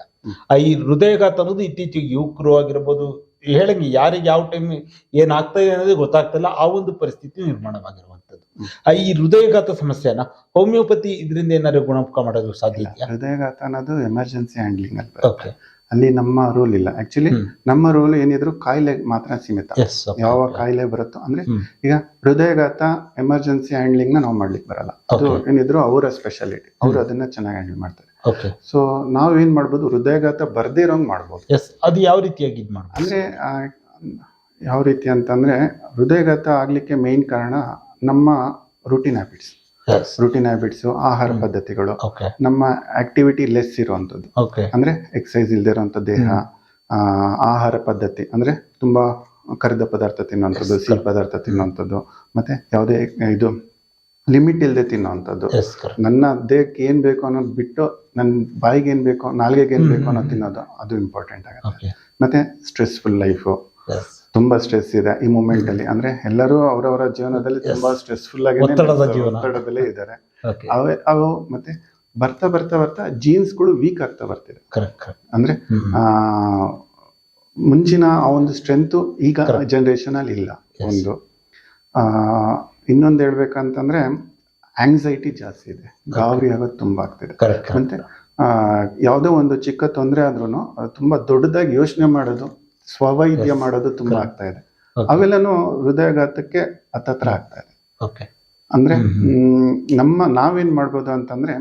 ಆ ಈ ಹೃದಯಘಾತ ಅನ್ನೋದು ಇತ್ತೀಚೆಗೆ ಯುವಕರು ಆಗಿರ್ಬೋದು ಹೇಳಂಗೆ ಯಾರಿಗೆ ಯಾವ ಟೈಮ್ ಏನಾಗ್ತಾ ಇದೆ ಅನ್ನೋದು ಗೊತ್ತಾಗ್ತಿಲ್ಲ ಆ ಒಂದು ಪರಿಸ್ಥಿತಿ ನಿರ್ಮಾಣವಾಗಿರುವಂಥದ್ದು. ಆ ಈ ಹೃದಯಘಾತ ಸಮಸ್ಯೆನ ಹೋಮಿಯೋಪತಿ ಇದರಿಂದ ಏನಾದ್ರು ಗುಣಮುಖ ಮಾಡೋದು ಸಾಧ್ಯ ಇದೆಯಾ? ಹೃದಯಘಾತ ಅನ್ನೋದು ಎಮರ್ಜೆನ್ಸಿ ಹ್ಯಾಂಡ್ಲಿಂಗ್ ಅಂತ. ಓಕೆ ಅಲ್ಲಿ ನಮ್ಮ ರೋಲ್ ಇಲ್ಲ. ಆಕ್ಚುಲಿ ನಮ್ಮ ರೋಲ್ ಏನಿದ್ರು ಕಾಯಿಲೆ ಮಾತ್ರ ಸೀಮಿತ. ಯಾವ ಕಾಯಿಲೆ ಬರುತ್ತೋ ಅಂದ್ರೆ ಈಗ ಹೃದಯಘಾತ ಎಮರ್ಜೆನ್ಸಿ ಹ್ಯಾಂಡ್ಲಿಂಗ್ನ ನಾವು ಮಾಡ್ಲಿಕ್ಕೆ ಬರಲ್ಲ. ಅದು. ಏನಿದ್ರು ಅವರ ಸ್ಪೆಷಾಲಿಟಿ ಅವ್ರು ಅದನ್ನ ಚೆನ್ನಾಗಿ ಹ್ಯಾಂಡಲ್ ಮಾಡ್ತಾರೆ. ಸೊ ನಾವ್ ಏನ್ ಮಾಡ್ಬೋದು ಹೃದಯಘಾತ ಬರ್ದೇ ಇರೋಂಗ್ ಮಾಡ್ಬೋದು. ಅದು ಯಾವ ರೀತಿಯಾಗಿ ಅಂದ್ರೆ ಯಾವ ರೀತಿ ಅಂತಂದ್ರೆ ಹೃದಯಘಾತ ಆಗ್ಲಿಕ್ಕೆ ಮೇನ್ ಕಾರಣ ನಮ್ಮ ರೂಟೀನ್ ಹ್ಯಾಬಿಟ್ಸ್ ರೂಟೀನ್ ಹ್ಯಾಬಿಟ್ಸ್ ಆಹಾರ ಪದ್ಧತಿಗಳು. ನಮ್ಮ ಆಕ್ಟಿವಿಟಿ ಲೆಸ್ ಇರುವಂತದ್ದು ಅಂದ್ರೆ ಎಕ್ಸೈಸ್ ಇಲ್ಲದೆ ಇರುವಂತ ದೇಹ ಆಹಾರ ಪದ್ಧತಿ ಅಂದ್ರೆ ತುಂಬಾ ಕರಿದ ಪದಾರ್ಥ ತಿನ್ನುವಂಥದ್ದು ಸಿಹಿ ಪದಾರ್ಥ ತಿನ್ನುವಂಥದ್ದು ಮತ್ತೆ ಯಾವುದೇ ಇದು ಲಿಮಿಟ್ ಇಲ್ಲದೆ ತಿನ್ನುವಂಥದ್ದು. ನನ್ನ ದೇಹಕ್ಕೆ ಏನ್ ಬೇಕು ಅನ್ನೋದು ಬಿಟ್ಟು ನನ್ನ ಬಾಯಿಗೆ ಏನ್ ಬೇಕು ನಾಲ್ಗೆಗೆ ಏನ್ ಬೇಕು ಅನ್ನೋದು ತಿನ್ನೋದು ಅದು ಇಂಪಾರ್ಟೆಂಟ್ ಆಗುತ್ತೆ. ಮತ್ತೆ ಸ್ಟ್ರೆಸ್ಫುಲ್ ಲೈಫು ತುಂಬಾ ಸ್ಟ್ರೆಸ್ ಇದೆ ಈ ಮೂಮೆಂಟ್ ಅಲ್ಲಿ. ಅಂದ್ರೆ ಎಲ್ಲರೂ ಅವರವರ ಜೀವನದಲ್ಲಿ ತುಂಬಾ ಸ್ಟ್ರೆಸ್ಫುಲ್ ಆಗಿ ಒತ್ತಡದ ಜೀವನ. ಒತ್ತಡದಲ್ಲೇ ಇದ್ದಾರೆ. ಓಕೆ ಅವೇ ಅವು ಮತ್ತೆ ಬರ್ತಾ ಬರ್ತಾ ಬರ್ತಾ ಜೀನ್ಸ್ಗಳು ವೀಕ್ ಆಗ್ತಾ ಬರ್ತಿದೆ. ಕರೆಕ್ಟ್ ಕರೆಕ್ಟ್ ಅಂದ್ರೆ ಆ ಮುಂಚಿನ ಆ ಒಂದು ಸ್ಟ್ರೆಂತ್ ಈಗ. ಜನರೇಷನ್ ಅಲ್ಲಿ ಇಲ್ಲ ಒಂದು. ಆ ಇನ್ನೊಂದು ಹೇಳ್ಬೇಕಂತಂದ್ರೆ ಆಂಗ್ಸೈಟಿ ಜಾಸ್ತಿ ಇದೆ. ಗಾಬರಿ ಆಗೋದು ತುಂಬಾ ಆಗ್ತಿದೆ. ಕರೆಕ್ಟ್ ಮತ್ತೆ ಆ ಯಾವುದೋ ಒಂದು ಚಿಕ್ಕ ತೊಂದರೆ ಆದ್ರೂ ತುಂಬಾ ದೊಡ್ಡದಾಗಿ ಯೋಚನೆ ಮಾಡೋದು ಸ್ವವೈದ್ಯ ಮಾಡೋದು ತುಂಬಾ. ಆಗ್ತಾ ಇದೆ. ಅವೆಲ್ಲನು ಹೃದಯಾಘಾತಕ್ಕೆ ಹತ್ತತ್ರ ಆಗ್ತಾ ಇದೆ. ಓಕೆ ಅಂದ್ರೆ ನಮ್ಮ ನಾವೇನ್ ಮಾಡ್ಬೋದು ಅಂತಂದ್ರೆ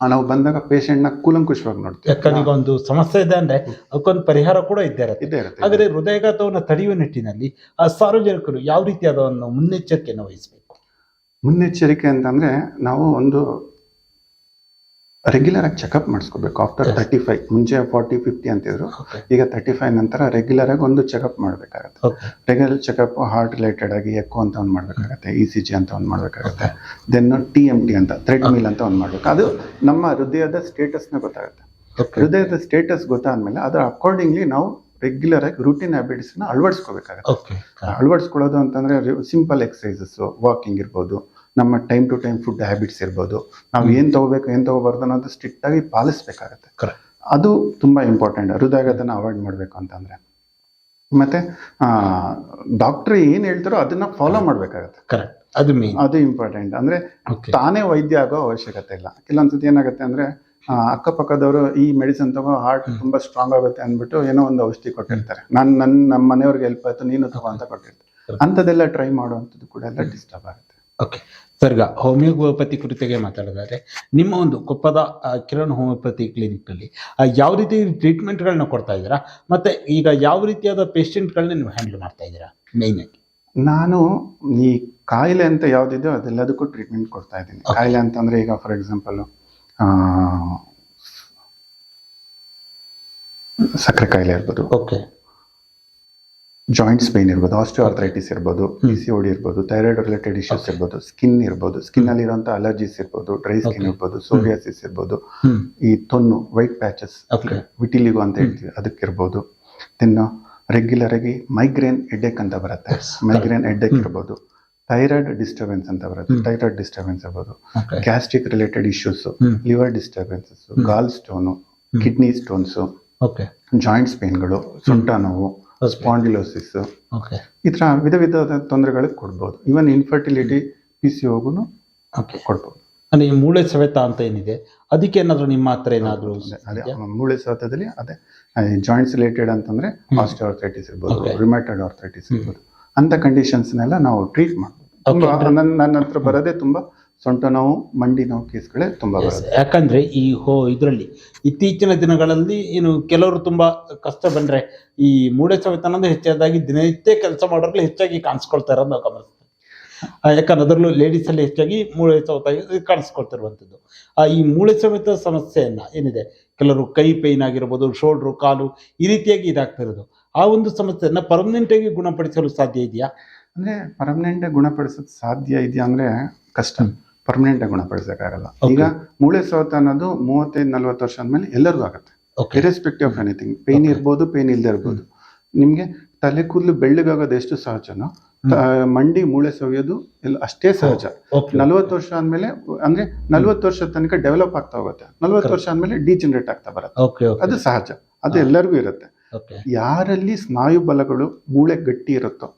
ನಾವು ಬಂದಾಗ ಪೇಷಂಟ್ನ ಕೂಲಂಕುಷವಾಗಿ ನೋಡ್ತೀವಿ. ಯಾಕಂದ್ರೆ ಒಂದು ಸಮಸ್ಯೆ ಇದೆ ಅಂದ್ರೆ ಅದಕ್ಕೊಂದು ಪರಿಹಾರ ಕೂಡ ಇದ್ದೇ ಇರುತ್ತೆ. ಇದೇ ಇರುತ್ತೆ ಹಾಗಾದ್ರೆ ಹೃದಯಘಾತವನ್ನು ತಡೆಯುವ ನಿಟ್ಟಿನಲ್ಲಿ ಆ ಸಾರ್ವಜನಿಕರು ಯಾವ ರೀತಿ ಅದನ್ನು ಮುನ್ನೆಚ್ಚರಿಕೆಯನ್ನು ವಹಿಸಬೇಕು? ಮುನ್ನೆಚ್ಚರಿಕೆ ಅಂತಂದ್ರೆ ನಾವು ಒಂದು ರೆಗ್ಯುಲರ್ ಆಗಿ ಚೆಕಪ್ ಮಾಡಿಸ್ಕೋಬೇಕು. ಆಫ್ಟರ್. ತರ್ಟಿ ಫೈವ್ ಮುಂಚೆ ಫಾರ್ಟಿ ಫಿಫ್ಟಿ ಅಂತಿದ್ರು ಈಗ ತರ್ಟಿ ಫೈವ್ ನಂತರ ರೆಗ್ಯುಲರ್ ಆಗಿ ಒಂದು ಚೆಕಪ್ ಮಾಡಬೇಕಾಗುತ್ತೆ. ರೆಗ್ಯುಲರ್ ಚೆಕಪ್ ಹಾರ್ಟ್ ರಿಲೇಟೆಡ್ ಆಗಿ ಎಕೋ ಅಂತ ಒಂದು ಮಾಡಬೇಕಾಗತ್ತೆ ಇ ಸಿ ಜಿ ಅಂತ ಒಂದು ಮಾಡಬೇಕಾಗತ್ತೆ. ದೆನ್ ಟಿ ಎಂ ಟಿ ಅಂತ ಥ್ರೆಡ್ ಮಿಲ್ ಅಂತ ಒಂದು ಮಾಡಬೇಕು. ಅದು ನಮ್ಮ ಹೃದಯದ ಸ್ಟೇಟಸ್ನ ಗೊತ್ತಾಗುತ್ತೆ. ಹೃದಯದ ಸ್ಟೇಟಸ್ ಗೊತ್ತಾದ್ಮೇಲೆ ಅದರ ಅಕಾರ್ಡಿಂಗ್ಲಿ ನಾವು ರೆಗ್ಯುಲರ್ ಆಗಿ ರೂಟೀನ್ ಹ್ಯಾಬಿಟ್ಸ್ನ ಅಳವಡಿಸ್ಕೋಬೇಕಾಗುತ್ತೆ. ಅಳವಡಿಸ್ಕೊಳ್ಳೋದು ಅಂತಂದ್ರೆ ಸಿಂಪಲ್ ಎಕ್ಸಸೈಸಸ್ ವಾಕಿಂಗ್ ಇರ್ಬೋದು ನಮ್ಮ time to time food habits ಇರ್ಬೋದು. ನಾವು ಏನು ತಗೋಬೇಕು ಏನು ತಗೋಬಾರ್ದು ಅನ್ನೋದು ಸ್ಟ್ರಿಕ್ಟ್ ಆಗಿ ಪಾಲಿಸ್ಬೇಕಾಗತ್ತೆ. ಕರೆಕ್ಟ್ ಅದು ತುಂಬಾ ಇಂಪಾರ್ಟೆಂಟ್ ಹೃದಯಾಘಾತನ ಅವಾಯ್ಡ್ ಮಾಡಬೇಕು ಅಂತಂದ್ರೆ. ಮತ್ತೆ ಡಾಕ್ಟರ್ ಏನು ಹೇಳ್ತಾರೋ ಅದನ್ನ ಫಾಲೋ ಮಾಡಬೇಕಾಗತ್ತೆ. ಕರೆಕ್ಟ್ ಅದು ಮೇನ್ ಅದು ಇಂಪಾರ್ಟೆಂಟ್ ಅಂದ್ರೆ ತಾನೇ ವೈದ್ಯ ಆಗೋ ಅವಶ್ಯಕತೆ ಇಲ್ಲ. ಕೆಲವೊಂದ್ಸತಿ ಏನಾಗುತ್ತೆ ಅಂದ್ರೆ ಅಕ್ಕಪಕ್ಕದವರು ಈ ಮೆಡಿಸಿನ್ ತಗೋ ಹಾರ್ಟ್ ತುಂಬ ಸ್ಟ್ರಾಂಗ್ ಆಗುತ್ತೆ ಅಂದ್ಬಿಟ್ಟು ಏನೋ ಒಂದು ಔಷಧಿ ಕೊಟ್ಟಿರ್ತಾರೆ. ನಾನು ನನ್ನ ನಮ್ಮ ಮನೆಯವ್ರಿಗೆ ಹೆಲ್ಪ್ ಆಯ್ತು ನೀನು ತಗೋ ಅಂತ ಕೊಟ್ಟಿರ್ತಾರೆ. ಅಂಥದ್ದೆಲ್ಲ ಟ್ರೈ ಮಾಡುವಂಥದ್ದು ಕೂಡ ಎಲ್ಲ ಡಿಸ್ಟರ್ಬ್ ಆಗುತ್ತೆ. ಓಕೆ ಸರ್ ಈಗ ಹೋಮಿಯೋಪತಿ ಕುರಿತಾಗೆ ಮಾತಾಡೋದಾದ್ರೆ ನಿಮ್ಮ ಒಂದು ಕೊಪ್ಪದ ಕಿರಣ್ ಹೋಮಿಯೋಪತಿ ಕ್ಲಿನಿಕ್ ಅಲ್ಲಿ ಯಾವ ರೀತಿ ಟ್ರೀಟ್ಮೆಂಟ್ಗಳನ್ನ ಕೊಡ್ತಾ ಇದ್ದೀರಾ? ಮತ್ತೆ ಈಗ ಯಾವ ರೀತಿಯಾದ ಪೇಷಂಟ್ಗಳನ್ನ ನೀವು ಹ್ಯಾಂಡಲ್ ಮಾಡ್ತಾ ಇದ್ದೀರಾ ಮೇಯ್ನ್ ಆಗಿ? ನಾನು ಈ ಕಾಯಿಲೆ ಅಂತ ಯಾವ್ದಿದೆಯೋ ಅದೆಲ್ಲದಕ್ಕೂ ಟ್ರೀಟ್ಮೆಂಟ್ ಕೊಡ್ತಾ ಇದ್ದೀನಿ. ಕಾಯಿಲೆ ಅಂತಂದ್ರೆ ಈಗ ಫಾರ್ ಎಕ್ಸಾಂಪಲ್ ಸಕ್ಕರೆ ಕಾಯಿಲೆ ಇರ್ಬೋದು. ಓಕೆ ಜಾಯಿಂಟ್ಸ್ ಪೇನ್ ಇರ್ಬೋದು ಆಸ್ಟಿಯೋಆರ್ಥರೈಟಿಸ್ ಇರ್ಬೋದು ಪಿ ಸಿ ಓಡಿ ಇರ್ಬೋದು ಥೈರಾಯ್ಡ್ ರಿಲೇಟೆಡ್ ಇಶ್ಯೂಸ್. ಇರ್ಬೋದು ಸ್ಕಿನ್ ಇರ್ಬೋದು ಸ್ಕಿನ್ ಅಲ್ಲಿ ಇರುವಂತ ಅಲರ್ಜೀಸ್ ಇರ್ಬೋದು ಡ್ರೈ ಸ್ಕಿನ್. ಇರ್ಬೋದು ಸೋರಿಯಾಸಿಸ್ ಇರ್ಬೋದು ಈ ತೊನ್ನು ವೈಟ್ ಪ್ಯಾಚಸ್ ವಿಟಿಲಿಗು ಅಂತ ಹೇಳ್ತೀವಿ ಅದಕ್ಕಿರ್ಬೋದು. ದೆನ್ ರೆಗ್ಯುಲರ್ ಆಗಿ ಮೈಗ್ರೇನ್ ಎಡ್ಡೆಕ್ ಅಂತ ಬರುತ್ತೆ. Migraine headache. ಇರ್ಬೋದು. ಥೈರಾಯ್ಡ್ ಡಿಸ್ಟರ್ಬೆನ್ಸ್ ಅಂತ ಬರುತ್ತೆ. ಥೈರಾಯ್ಡ್ ಡಿಸ್ಟರ್ಬೆನ್ಸ್ ಇರ್ಬೋದು. Gastric related issues liver disturbances gall stone kidney stones joints ಪೇನ್ಗಳು ಸೊಂಟ ನೋವು. ಸ್ಪಾಂಡಿಲೋಸಿಸ್ ಓಕೆ ಈ ಥರ ವಿಧ ವಿಧದ ತೊಂದರೆಗಳಿಗೆ ಕೊಡ್ಬೋದು. ಇವನ್ ಇನ್ಫರ್ಟಿಲಿಟಿ ಪಿ ಸಿ ಹೋಗುನು ಓಕೆ ಕೊಡ್ಬೋದು. ಅಂದ್ರೆ ಈ ಮೂಳೆ ಸವೆತ ಅಂತ ಏನಿದೆ? ಅದಕ್ಕೆ ಏನಾದ್ರು ನಿಮ್ಮ ಹತ್ರ ಏನಾದರೂ ಅದೇ ಮೂಳೆ ಸವೆತದಲ್ಲಿ ಅದೇ ಜಾಯಿಂಟ್ಸ್ ರಿಲೇಟೆಡ್ ಅಂತಂದ್ರೆ ಹ್ಮ್. ಆಸ್ಟಿಯೋಆರ್ಥೈಟಿಸ್ ಇರ್ಬೋದು ರಿಮೇಟೆಡ್ ಆರ್ಥೈಟಿಸ್. ಇರ್ಬೋದು. ಅಂಥ ಕಂಡೀಷನ್ಸ್ನೆಲ್ಲ ನಾವು ಟ್ರೀಟ್ ಮಾಡ್ಬೋದು. ತುಂಬ ನನ್ನ ಹತ್ರ ಬರೋದೇ ತುಂಬಾ ಸೊಂಟ ನೋವು ಮಂಡಿ ನೋವು ಕೇಸ್ಗಳೇ ತುಂಬಾ ಬರುತ್ತೆ. ಯಾಕಂದ್ರೆ ಈ ಹೋ ಇದರಲ್ಲಿ ಇತ್ತೀಚಿನ ದಿನಗಳಲ್ಲಿ ಏನು ಕೆಲವರು ತುಂಬಾ ಕಷ್ಟ ಬಂದ್ರೆ ಈ ಮೂಳೆ ಸವೆತ ಅನ್ನೋದು ಹೆಚ್ಚಾದಾಗಿ ದಿನನಿತ್ಯ ಕೆಲಸ ಮಾಡೋರಲ್ಲಿ ಹೆಚ್ಚಾಗಿ ಕಾಣಿಸ್ಕೊಳ್ತಾ ಇರೋದು ನಾವು ಗಮನಿಸ್ತೀವಿ. ಯಾಕಂದ್ರೆ ಅದರಲ್ಲೂ ಲೇಡೀಸ್ ಅಲ್ಲಿ ಹೆಚ್ಚಾಗಿ ಮೂಳೆ ಸವೆತ ಕಾಣಿಸ್ಕೊಳ್ತಿರುವಂಥದ್ದು. ಆ ಈ ಮೂಳೆ ಸವೆತ ಸಮಸ್ಯೆಯನ್ನ ಏನಿದೆ? ಕೆಲವರು ಕೈ ಪೈನ್ ಆಗಿರ್ಬೋದು ಶೋಲ್ಡ್ರು ಕಾಲು ಈ ರೀತಿಯಾಗಿ ಇದಾಗ್ತಾ ಇರೋದು. ಆ ಒಂದು ಸಮಸ್ಯೆಯನ್ನ ಪರ್ಮನೆಂಟ್ ಆಗಿ ಗುಣಪಡಿಸಲು ಸಾಧ್ಯ ಇದೆಯಾ? ಅಂದ್ರೆ ಪರ್ಮನೆಂಟ್ ಗುಣಪಡಿಸೋದು ಸಾಧ್ಯ ಇದೆಯಾ ಅಂದ್ರೆ ಕಷ್ಟ. ಪರ್ಮನೆಂಟ್ ಆಗಿ ಗುಣಪಡಿಸಬೇಕಾಗಲ್ಲ ಈಗ ಮೂಳೆ ಸೋತ ಅನ್ನೋದು ಮೂವತ್ತೈದು ನಲ್ವತ್ತು ವರ್ಷ ಆದ್ಮೇಲೆ ಎಲ್ಲರಿಗೂ ಆಗುತ್ತೆ. Irrespective of anything pain. ಇರ್ಬೋದು ಪೇನ್ ಇಲ್ಲದೆ ಇರ್ಬೋದು. ನಿಮಗೆ ತಲೆ ಕೂದಲು ಬೆಳ್ಳಗಾಗೋದು ಎಷ್ಟು ಸಹಜನೋ ಮಂಡಿ ಮೂಳೆ ಸವಿಯೋದು ಎಲ್ಲ ಅಷ್ಟೇ ಸಹಜ. ಓಕೆ ನಲ್ವತ್ತು ವರ್ಷ ಆದ್ಮೇಲೆ ಅಂದ್ರೆ ನಲ್ವತ್ತು ವರ್ಷ ತನಕ ಡೆವಲಪ್ ಆಗ್ತಾ ಹೋಗುತ್ತೆ. ನಲ್ವತ್ತು ವರ್ಷ ಆದ್ಮೇಲೆ ಡಿಜನರೇಟ್ ಆಗ್ತಾ ಬರುತ್ತೆ. ಅದು ಸಹಜ. ಅದು ಎಲ್ಲರಿಗೂ ಇರುತ್ತೆ. ಯಾರಲ್ಲಿ ಸ್ನಾಯು ಬಲಗಳು ಮೂಳೆ ಗಟ್ಟಿ ಇರುತ್ತೋ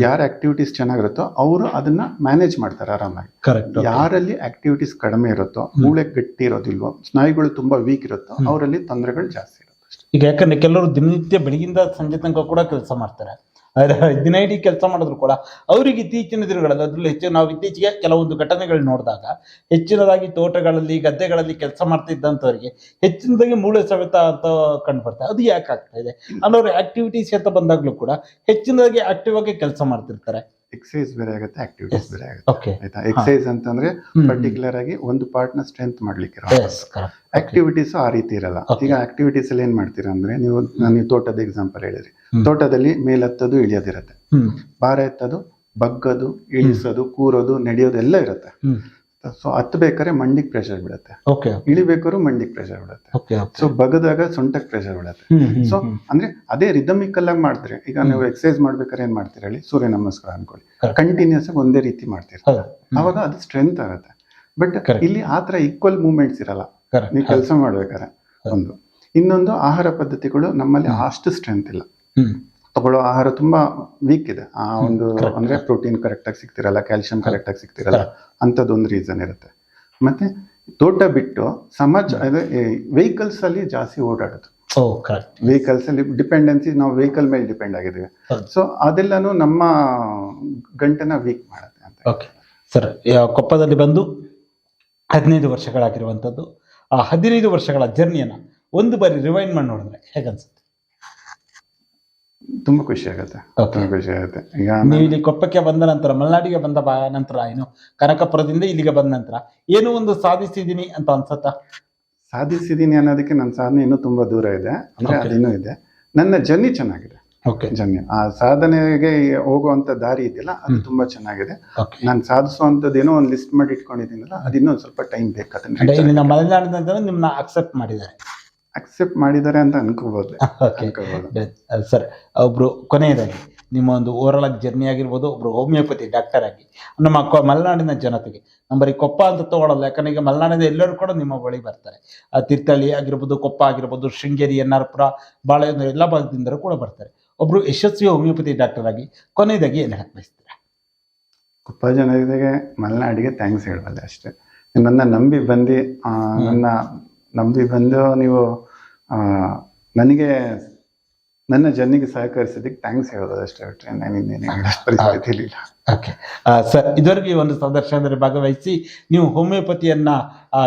ಯಾರ ಆಕ್ಟಿವಿಟೀಸ್ ಚೆನ್ನಾಗಿರುತ್ತೋ ಅವರು ಅದನ್ನ ಮ್ಯಾನೇಜ್ ಮಾಡ್ತಾರೆ ಆರಾಮಾಗಿ. ಕರೆಕ್ಟ್ ಯಾರಲ್ಲಿ ಆಕ್ಟಿವಿಟೀಸ್ ಕಡಿಮೆ ಇರುತ್ತೋ ಮೂಳೆ ಗಟ್ಟಿ ಇರೋದಿಲ್ವೋ ಸ್ನಾಯುಗಳು ತುಂಬಾ ವೀಕ್ ಇರುತ್ತೋ ಅವರಲ್ಲಿ ತೊಂದರೆಗಳು ಜಾಸ್ತಿ ಇರುತ್ತೆ ಈಗ ಯಾಕಂದ್ರೆ ಕೆಲವರು ದಿನನಿತ್ಯ ಬೆಳಗಿಂದ ಸಂಜೆ ತನಕ ಕೂಡ ಕೆಲಸ ಮಾಡ್ತಾರೆ. ದಿನ ಇಡೀ ಕೆಲಸ ಮಾಡಿದ್ರು ಕೂಡ ಅವರಿಗೆ ಇತ್ತೀಚಿನ ದಿನಗಳಲ್ಲಿ ಅದ್ರಲ್ಲಿ ಹೆಚ್ಚು ನಾವು ಇತ್ತೀಚೆಗೆ ಕೆಲವೊಂದು ಘಟನೆಗಳು ನೋಡಿದಾಗ ಹೆಚ್ಚಿನದಾಗಿ ತೋಟಗಳಲ್ಲಿ, ಗದ್ದೆಗಳಲ್ಲಿ ಕೆಲಸ ಮಾಡ್ತಿದ್ದಂಥವ್ರಿಗೆ ಹೆಚ್ಚಿನದಾಗಿ ಮೂಳೆ ಸವೆತ ಅಂತ ಕಂಡು ಬರ್ತದೆ ಅದು ಯಾಕೆ ಆಗ್ತಾ ಇದೆ ಅನ್ನೋರು ಆಕ್ಟಿವಿಟೀಸ್ ಅಂತ ಬಂದಾಗ್ಲೂ ಕೂಡ ಹೆಚ್ಚಿನದಾಗಿ ಆಕ್ಟಿವ್ ಆಗಿ ಕೆಲಸ ಮಾಡ್ತಿರ್ತಾರೆ. ಎಕ್ಸಸೈಸ್ ಬೇರೆ ಆಗುತ್ತೆ ಆಕ್ಟಿವಿಟೀಸ್ ಬೇರೆ ಆಗುತ್ತೆ. ಆಯ್ತಾ? ಎಕ್ಸೈಸ್ ಅಂತಂದ್ರೆ ಪರ್ಟಿಕ್ಯುಲರ್ ಆಗಿ ಒಂದು ಪಾರ್ಟ್ನ ಸ್ಟ್ರೆಂತ್ ಮಾಡ್ಲಿಕ್ಕೆ ಆಕ್ಟಿವಿಟೀಸ್ ಆ ರೀತಿ ಇರಲ್ಲ. ಈಗ ಆಕ್ಟಿವಿಟೀಸ್ ಅಲ್ಲಿ ಏನ್ ಮಾಡ್ತೀರಾ ಅಂದ್ರೆ ನೀವು ನೀವು ತೋಟದ ಎಕ್ಸಾಂಪಲ್ ಹೇಳಿದ್ರಿ. ತೋಟದಲ್ಲಿ ಮೇಲತ್ತದು ಇಳಿಯೋದಿರತ್ತೆ. ಭಾರ ಎತ್ತದು ಬಗ್ಗದು ಇಳಿಸೋದು ಕೂರೋದು ನಡೆಯೋದು ಎಲ್ಲ ಇರುತ್ತೆ. ಸೊ ಹತ್ಬೇಕಾದ್ರೆ ಮಂಡಿಗೆ ಪ್ರೆಷರ್ ಬಿಡುತ್ತೆ. ಓಕೆ ಇಳಿಬೇಕಾದ್ರೂ ಮಂಡಿಗೆ ಪ್ರೆಷರ್ ಬಿಡುತ್ತೆ. ಸೊ ಬಗದಾಗ ಸೊಂಟಕ್ಕೆ ಪ್ರೆಷರ್ ಬಿಡುತ್ತೆ. ಸೊ ಅಂದ್ರೆ ಅದೇ ರಿದಮಿಕಲ್ ಆಗಿ ಮಾಡ್ತೀರಿ. ಈಗ ನೀವು ಎಕ್ಸಸೈಸ್ ಮಾಡ್ಬೇಕಾದ್ರೆ ಏನ್ ಮಾಡ್ತೀರಿ ಹೇಳಿ? ಸೂರ್ಯ ನಮಸ್ಕಾರ ಅನ್ಕೊಳ್ಳಿ. ಕಂಟಿನ್ಯೂಸ್ ಆಗಿ ಒಂದೇ ರೀತಿ ಮಾಡ್ತೀರಿ. ಅವಾಗ ಅದು ಸ್ಟ್ರೆಂತ್ ಆಗುತ್ತೆ. ಬಟ್ ಇಲ್ಲಿ ಆ ತರ ಈಕ್ವಲ್ ಮೂವ್ಮೆಂಟ್ಸ್ ಇರಲ್ಲ. ನೀವು ಕೆಲಸ ಮಾಡ್ಬೇಕಾದ್ರೆ ಒಂದು. ಇನ್ನೊಂದು ಆಹಾರ ಪದ್ಧತಿಗಳು ನಮ್ಮಲ್ಲಿ ಅಷ್ಟು ಸ್ಟ್ರೆಂತ್ ಇಲ್ಲ. ತಗೊಳ್ಳೋ ಆಹಾರ ತುಂಬಾ ವೀಕ್ ಇದೆ. ಆ ಒಂದು. ಅಂದ್ರೆ ಪ್ರೋಟೀನ್ ಕರೆಕ್ಟ್ ಆಗಿ ಸಿಗ್ತಿರಲ್ಲ ಕ್ಯಾಲ್ಸಿಯಂ ಕರೆಕ್ಟ್ ಆಗಿ ಸಿಗ್ತಿರಲ್ಲ ಅಂತದೊಂದು ರೀಸನ್ ಇರುತ್ತೆ. ಮತ್ತೆ ತೋಟ ಬಿಟ್ಟು ಸಮಾಜ ವೆಹಿಕಲ್ಸ್ ಅಲ್ಲಿ ಜಾಸ್ತಿ ಓಡಾಡೋದು. ವೆಹಿಕಲ್ಸ್ ಅಲ್ಲಿ ಡಿಪೆಂಡೆನ್ಸಿ ನಾವು ವೆಹಿಕಲ್ ಮೇಲೆ ಡಿಪೆಂಡ್ ಆಗಿದ್ದೀವಿ. ಸೊ ಅದೆಲ್ಲಾನು ನಮ್ಮ ಗಂಟನ ವೀಕ್ ಮಾಡುತ್ತೆ ಅಂತ. ಸರ್ ಕೊಪ್ಪದಲ್ಲಿ ಬಂದು ಹದಿನೈದು ವರ್ಷಗಳಾಗಿರುವಂಥದ್ದು. ಆ ಹದಿನೈದು ವರ್ಷಗಳ ಜರ್ನಿಯನ್ನು ಒಂದು ಬಾರಿ ರಿವೈಂಡ್ ಮಾಡಿ ನೋಡಿದ್ರೆ ಹೇಗನ್ಸುತ್ತೆ? ತುಂಬಾ ಖುಷಿ ಆಗುತ್ತೆ. ತುಂಬಾ ಖುಷಿ ಆಗುತ್ತೆ. ಈಗ ನೀವು ಇಲ್ಲಿ ಕೊಪ್ಪಕ್ಕೆ ಬಂದ ನಂತರ ಮಲೆನಾಡಿಗೆ ಬಂದ ಬಾ ನಂತರ ಏನು ಕನಕಪುರದಿಂದ ಇಲ್ಲಿಗೆ ಬಂದ ನಂತರ ಏನೋ ಒಂದು ಸಾಧಿಸಿದೀನಿ ಅಂತ ಅನ್ಸತ್ತಾ? ಸಾಧಿಸಿದೀನಿ ಅನ್ನೋದಕ್ಕೆ ನನ್ನ ಸಾಧನೆ ಇನ್ನೂ ತುಂಬಾ ದೂರ ಇದೆ ಅಂದ್ರೆ. ಅದಿನ್ನೂ ಇದೆ. ನನ್ನ ಜರ್ನಿ ಚೆನ್ನಾಗಿದೆ. ಓಕೆ ಜರ್ನಿ ಆ ಸಾಧನೆಗೆ ಹೋಗುವಂತ ದಾರಿ ಇದೆಯಲ್ಲ ಅದು ತುಂಬಾ ಚೆನ್ನಾಗಿದೆ. ನಾನು ಸಾಧಿಸುವಂತದ್ದು ಏನೋ ಒಂದು ಲಿಸ್ಟ್ ಮಾಡಿ ಇಟ್ಕೊಂಡಿದ್ದೀನಲ್ಲ ಅದಿನ್ನೂ ಸ್ವಲ್ಪ ಟೈಮ್ ಬೇಕು ಅದನ್ನ ಮಲೆನಾಡಿನ ನಿಮ್ಮನ್ನ ಅಕ್ಸೆಪ್ಟ್ ಮಾಡಿದ್ದಾರೆ. ಅಕ್ಸೆಪ್ಟ್ ಮಾಡಿದ್ದಾರೆ ಅಂತ ಅನ್ಕೋಬಹುದು ಸರ್ ಒಬ್ರು ಕೊನೆಯದಾಗಿ ನಿಮ್ಮ ಒಂದು ಓವರಾಲ್ ಆಗಿ ಜರ್ನಿ ಆಗಿರ್ಬೋದು ಒಬ್ರು ಹೋಮಿಯೋಪತಿ ಡಾಕ್ಟರ್ ಆಗಿ. ನಮ್ಮ ಕೊ- ಮಲೆನಾಡಿನ ಜನತೆಗೆ. ನಮ್ಮ ಬರೀ ಕೊಪ್ಪ ಅಂತ ತಗೊಳ್ಳಲ್ಲ ಯಾಕಂದ್ರೆ ಈಗ ಮಲೆನಾಡಿನ ಎಲ್ಲರೂ ಕೂಡ ನಿಮ್ಮ ಬಳಿ ಬರ್ತಾರೆ. ಆ ತೀರ್ಥಹಳ್ಳಿ ಆಗಿರ್ಬೋದು ಕೊಪ್ಪ ಆಗಿರ್ಬೋದು ಶೃಂಗೇರಿ ಎನ್ನಾರ್ಪುರ ಬಾಳೆ ಎಲ್ಲ ಭಾಗದಿಂದಲೂ ಕೂಡ ಬರ್ತಾರೆ. ಒಬ್ರು ಯಶಸ್ವಿ ಹೋಮಿಯೋಪತಿ ಡಾಕ್ಟರ್ ಆಗಿ ಕೊನೆಯದಾಗಿ ಏನು ಹಾಕಿ ಬಯಸ್ತೀರಾ ಕೊಪ್ಪ ಜನರಿಗೆ ಮಲೆನಾಡಿಗೆ ಥ್ಯಾಂಕ್ಸ್ ಹೇಳಬಲ್ಲೆ ಅಷ್ಟೇ. ನನ್ನ ನಂಬಿ ಬಂದು ನನ್ನ ನಂಬಿ ಬಂದು ನೀವು ನನಗೆ ನನ್ನ ಜರ್ನಿಗೆ ಸಹಕರಿಸಿದ್ದಕ್ಕೆ ಥ್ಯಾಂಕ್ಸ್ ಹೇಳೋದು ಅಷ್ಟೇ ಬಿಟ್ರೆ ನಾನು ಓಕೆ ಸರ್ ಇದುವರೆಗೆ ಈ ಒಂದು ಸಂದರ್ಶನದಲ್ಲಿ ಭಾಗವಹಿಸಿ ನೀವು ಹೋಮಿಯೋಪತಿಯನ್ನ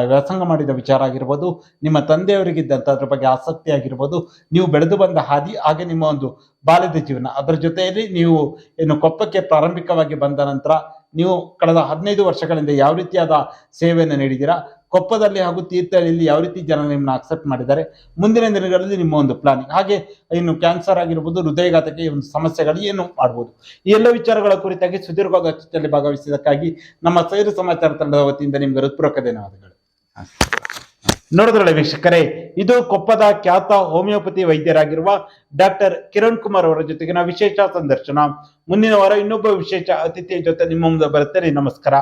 ವ್ಯಾಸಂಗ ಮಾಡಿದ ವಿಚಾರ ಆಗಿರ್ಬೋದು ನಿಮ್ಮ ತಂದೆಯವರಿಗಿದ್ದಂಥ ಅದ್ರ ಬಗ್ಗೆ ಆಸಕ್ತಿ ಆಗಿರ್ಬೋದು ನೀವು ಬೆಳೆದು ಬಂದ ಹಾದಿ ಹಾಗೆ ನಿಮ್ಮ ಒಂದು ಬಾಲ್ಯದ ಜೀವನ. ಅದರ ಜೊತೆಯಲ್ಲಿ ನೀವು ಏನು ಕೊಪ್ಪಕ್ಕೆ ಪ್ರಾರಂಭಿಕವಾಗಿ ಬಂದ ನಂತರ ನೀವು ಕಳೆದ ಹದಿನೈದು ವರ್ಷಗಳಿಂದ ಯಾವ ರೀತಿಯಾದ ಸೇವೆಯನ್ನು ನೀಡಿದ್ದೀರಾ? ಕೊಪ್ಪದಲ್ಲಿ ಹಾಗೂ ತೀರ್ಥಹಳ್ಳಿಯಲ್ಲಿ ಯಾವ ರೀತಿ ಜನ ನಿಮ್ಮನ್ನ ಅಕ್ಸೆಪ್ಟ್ ಮಾಡಿದ್ದಾರೆ? ಮುಂದಿನ ದಿನಗಳಲ್ಲಿ ನಿಮ್ಮ ಒಂದು ಪ್ಲಾನಿಂಗ್ ಹಾಗೆ ಇನ್ನು ಕ್ಯಾನ್ಸರ್ ಆಗಿರ್ಬೋದು, ಹೃದಯಘಾತಕ್ಕೆ ಈ ಒಂದು ಸಮಸ್ಯೆಗಳು ಏನು ಮಾಡ್ಬೋದು? ಈ ಎಲ್ಲ ವಿಚಾರಗಳ ಕುರಿತಾಗಿ ಸುದೀರ್ಘವಾದ ಚರ್ಚೆಯಲ್ಲಿ ಭಾಗವಹಿಸಿದ್ದಕ್ಕಾಗಿ ನಮ್ಮ ಸೈರು ಸಮಾಚಾರ ತಂಡದ ವತಿಯಿಂದ ನಿಮ್ಗೆ ಹೃತ್ಪೂರ್ವಕ ಧನ್ಯವಾದಗಳು. ನೋಡಿದ್ರಲ್ಲ ವೀಕ್ಷಕರೇ, ಇದು ಕೊಪ್ಪದ ಖ್ಯಾತ ಹೋಮಿಯೋಪತಿ ವೈದ್ಯರಾಗಿರುವ ಡಾಕ್ಟರ್ ಕಿರಣ್ ಕುಮಾರ್ ಅವರ ಜೊತೆಗಿನ ವಿಶೇಷ ಸಂದರ್ಶನ. ಮುಂದಿನ ವಾರ ಇನ್ನೊಬ್ಬ ವಿಶೇಷ ಅತಿಥಿಯ ಜೊತೆ ನಿಮ್ಮ ಮುಂದೆ ಬರುತ್ತೇನೆ. ನಮಸ್ಕಾರ.